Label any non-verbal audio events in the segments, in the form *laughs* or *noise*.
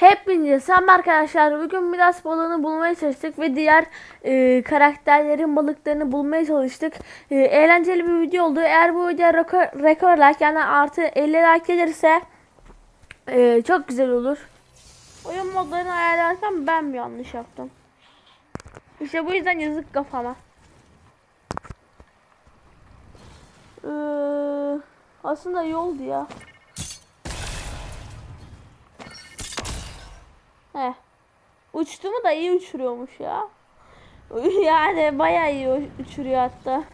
Hepinize selam arkadaşlar. Bugün Midas balığını bulmaya çalıştık ve diğer e, karakterlerin balıklarını bulmaya çalıştık. E, eğlenceli bir video oldu. Eğer bu video rekor, rekor like yani artı 50 like gelirse e, çok güzel olur. Oyun modlarını ayarlarken ben mi yanlış yaptım? İşte bu yüzden yazık kafama. Ee, aslında yoldu ya. Uçtu da iyi uçuruyormuş ya. *laughs* Yani bayağı iyi uçuruyor hatta.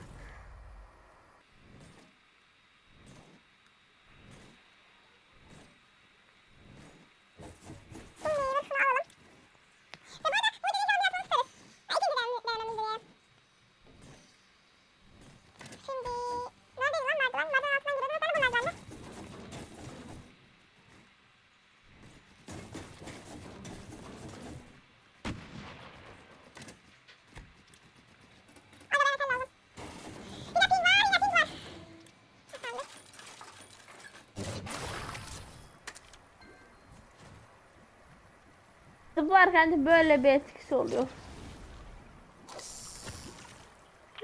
Zıplarken de böyle bir etkisi oluyor.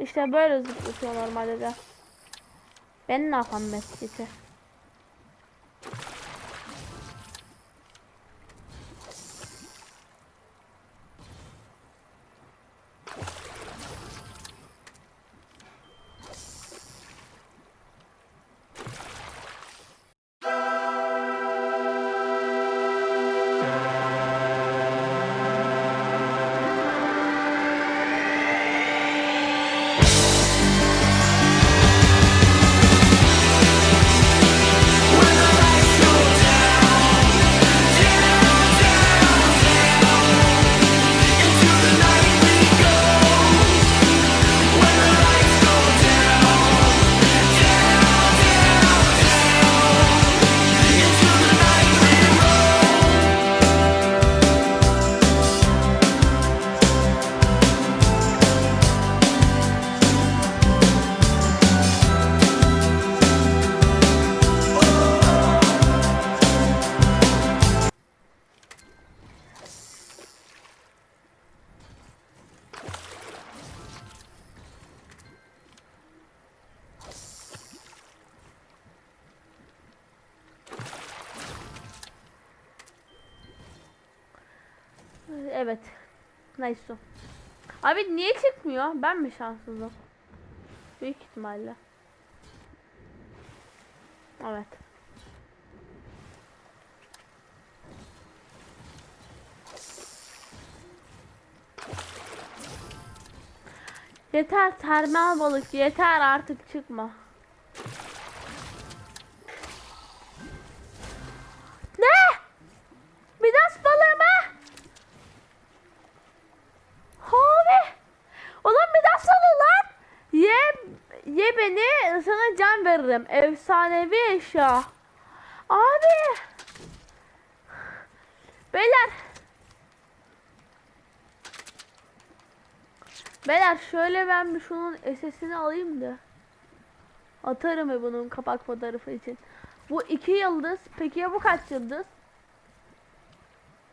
İşte böyle zıplatıyor normalde de. Ben ne yapam etkisi? Evet. Nice. Abi niye çıkmıyor? Ben mi şanssızım? Büyük ihtimalle. Evet. Yeter termal balık yeter artık çıkma. Ne? Midas balığı mı? Abi. Ulan Midas balığı lan. Ye, ye beni sana can veririm. Efsanevi eşya. Abi. Beyler. Beyler şöyle ben bir şunun SS'ini alayım da. Atarım bunun kapak fotoğrafı için. Bu iki yıldız. Peki ya bu kaç yıldız?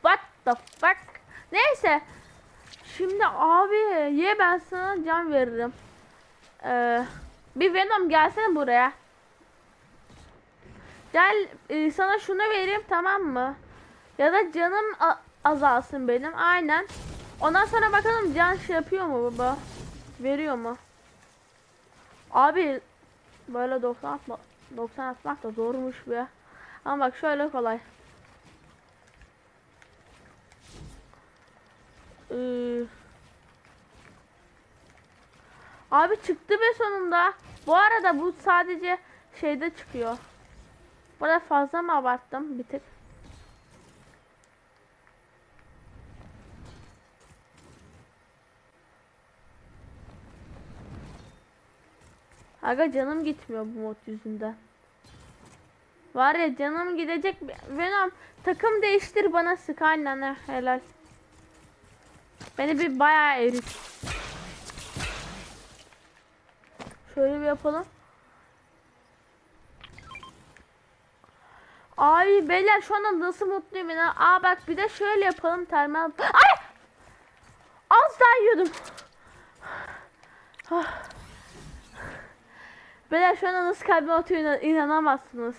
What the fuck? Neyse. Şimdi abi ye ben sana can veririm. Ee, bir Venom gelsene buraya. Gel e, sana şunu vereyim tamam mı? Ya da canım azalsın benim aynen. Ondan sonra bakalım can şey yapıyor mu baba? Veriyor mu? Abi böyle 90 atma 90 atmak da zormuş be. Ama bak şöyle kolay. Abi çıktı be sonunda. Bu arada bu sadece şeyde çıkıyor. Burada fazla mı abarttım bir tık? Aga canım gitmiyor bu mod yüzünden. Var ya canım gidecek. Venom takım değiştir bana sık aynen he, helal. Beni bir bayağı erit. Şöyle bir yapalım. Ay beyler şu anda nasıl mutluyum ya. Aa bak bir de şöyle yapalım termal. Ay! Az daha yiyordum. Ah. Beyler şu anda nasıl kalbim atıyor inan- inanamazsınız.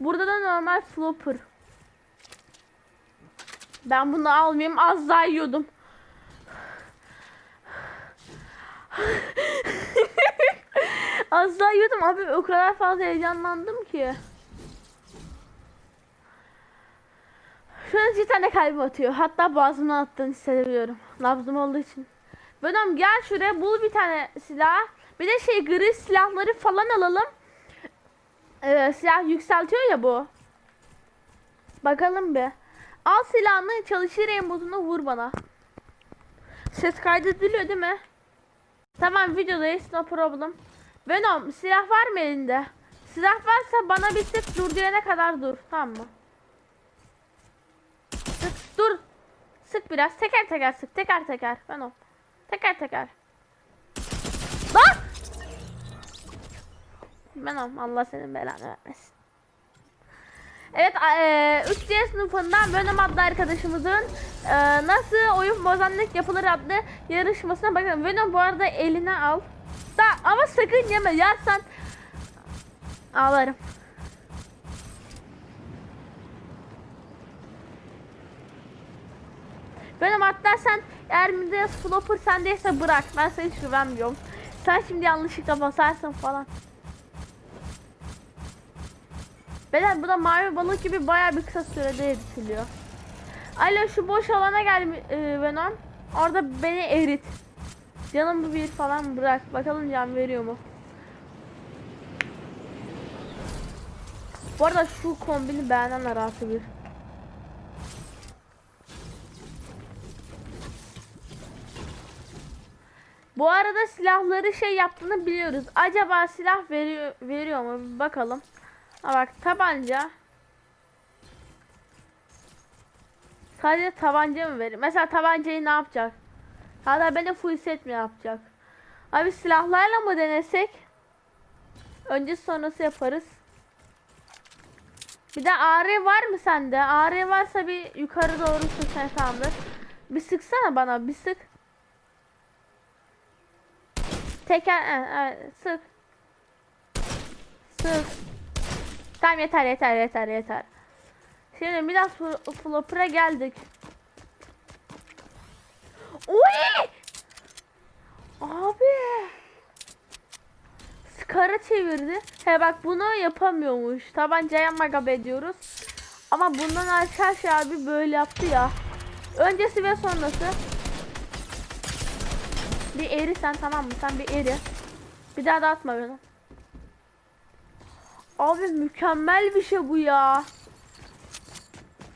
Burada da normal flopper. Ben bunu almayayım az daha yiyordum. Az daha yiyordum abi o kadar fazla heyecanlandım ki. Şu an cidden de kalbim atıyor. Hatta boğazımdan attığını hissedebiliyorum. Nabzım olduğu için. Venom gel şuraya bul bir tane silah. Bir de şey gri silahları falan alalım. Ee, silah yükseltiyor ya bu. Bakalım bir. Al silahını çalışır emotunu vur bana. Ses kaydediliyor değil mi? Tamam videodayız no problem. Venom silah var mı elinde? Silah varsa bana bir sık dur diyene kadar dur. Tamam mı? Sık dur. Sık biraz. Teker teker sık. Teker teker. Venom. Teker teker. Lan! Venom Allah senin belanı vermesin. Evet, e, 3C sınıfından Venom adlı arkadaşımızın e, nasıl oyun bozanlık yapılır adlı yarışmasına bakın. Venom bu arada eline al. Da ama sakın yeme. Yersen ağlarım. Venom hatta sen eğer Midas Flopper sendeyse bırak. Ben seni hiç güvenmiyorum. Sen şimdi yanlışlıkla basarsın falan. Beyler bu da mavi balık gibi baya bir kısa sürede eritiliyor. Alo şu boş alana gel e, Venom. Orada beni erit. Canımı bir falan bırak. Bakalım can veriyor mu? Bu arada şu kombini beğenenler artı bir. Bu arada silahları şey yaptığını biliyoruz. Acaba silah veriyor veriyor mu? Bakalım. Ha bak tabanca. Sadece tabanca mı verir? Mesela tabancayı ne yapacak? Hala beni full set mi yapacak? Abi silahlarla mı denesek? Önce sonrası yaparız. Bir de AR var mı sende? AR varsa bir yukarı doğru sıksan tamamdır. Bir sıksana bana bir sık. Teker evet, evet, sık. Sık. Tamam yeter yeter yeter yeter. Şimdi biraz fl- flopper'a geldik. Uy! Abi. Skara çevirdi. He bak bunu yapamıyormuş. Tabancaya magabe ediyoruz. Ama bundan aşağı şey abi böyle yaptı ya. Öncesi ve sonrası. Bir eri sen tamam mı? Sen bir eri. Bir daha da atma beni. Abi mükemmel bir şey bu ya.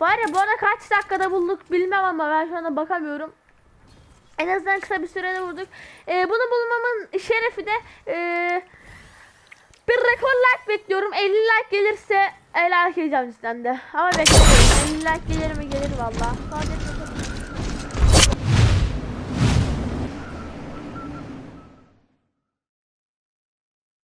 Var ya bu arada kaç dakikada bulduk bilmem ama ben şu anda bakamıyorum. En azından kısa bir sürede vurduk. Ee, bunu bulmamın şerefi de ee, bir rekor like bekliyorum. 50 like gelirse el edeceğim sizden de. Ama bekliyorum. 50 like gelir mi gelir valla. Sadece